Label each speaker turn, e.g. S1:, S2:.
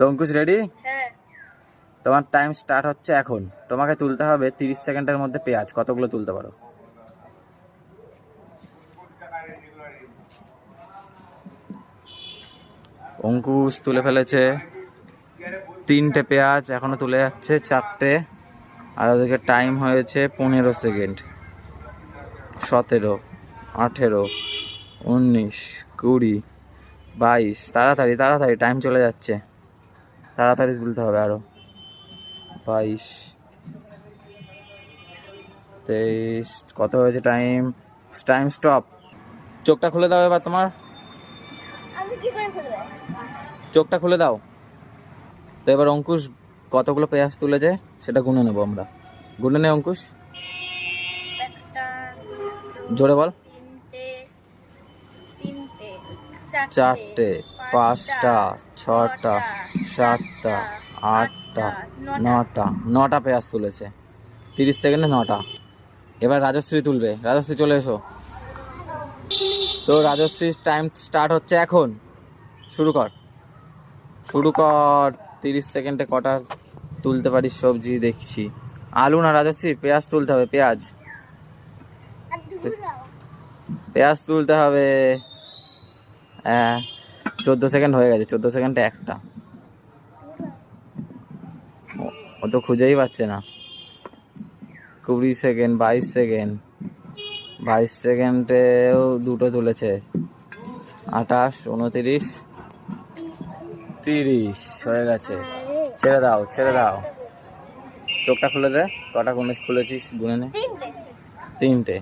S1: তো অঙ্কুশ রেডি
S2: হ্যাঁ।
S1: তোমার টাইম স্টার্ট হচ্ছে এখন। তোমাকে তুলতে হবে তিরিশ সেকেন্ডের মধ্যে পেঁয়াজ। কতগুলো তুলতে পারো? অঙ্কুশ তুলে ফেলেছে। তিনটে পেঁয়াজ এখনও তুলে যাচ্ছে চারটে। আর ওদিকে টাইম হয়েছে পনেরো সেকেন্ড। সতেরো আঠেরো উনিশ কুড়ি বাইশ। তাড়াতাড়ি তাড়াতাড়ি টাইম চলে যাচ্ছে। তাড়াতাড়ি তুলতে হবে আরও। বাইশ। তেইশ। কত হয়েছে টাইম? Time stop. চোখটা খুলে দাও এবার তোমার। চোখটা খুলে দাও। তো এবার অঙ্কুশ কতগুলো পেঁয়াজ তুলেছে সেটা গুনে নেব আমরা। গুনে নে অঙ্কুশ। জোরে বল। চারটে। পাঁচটা ছটা সাতটা আটটা নটা। নটা পেঁয়াজ তুলেছে। তিরিশ সেকেন্ডে নটা। এবার রাজশ্রী তুলবে। রাজশ্রী চলে এসো। তো রাজশ্রীর টাইম স্টার্ট হচ্ছে এখন। শুরু কর। শুরু কর। তিরিশ সেকেন্ডে কটা তুলতে পারিস সবজি দেখছি। আলু না রাজশ্রী? পেঁয়াজ তুলতে হবে পেঁয়াজ। পেঁয়াজ তুলতে হবে। হ্যাঁ। চোদ্দ সেকেন্ড হয়ে গেছে চোদ্দ সেকেন্ডে একটা। ও- তো খুঁজেই পাচ্ছে না। কুড়ি সেকেন্ড বাইশ সেকেন্ড বাইশ সেকেন্ডেও দুটো তুলেছে। আঠাশ উনতিরিশ তিরিশ হয়ে গেছে। ছেড়ে দাও ছেড়ে দাও। চোখটা খুলে দে কটা গুনে খুলেছিস গুনে নে?
S2: তিনটে।
S1: তিনটে।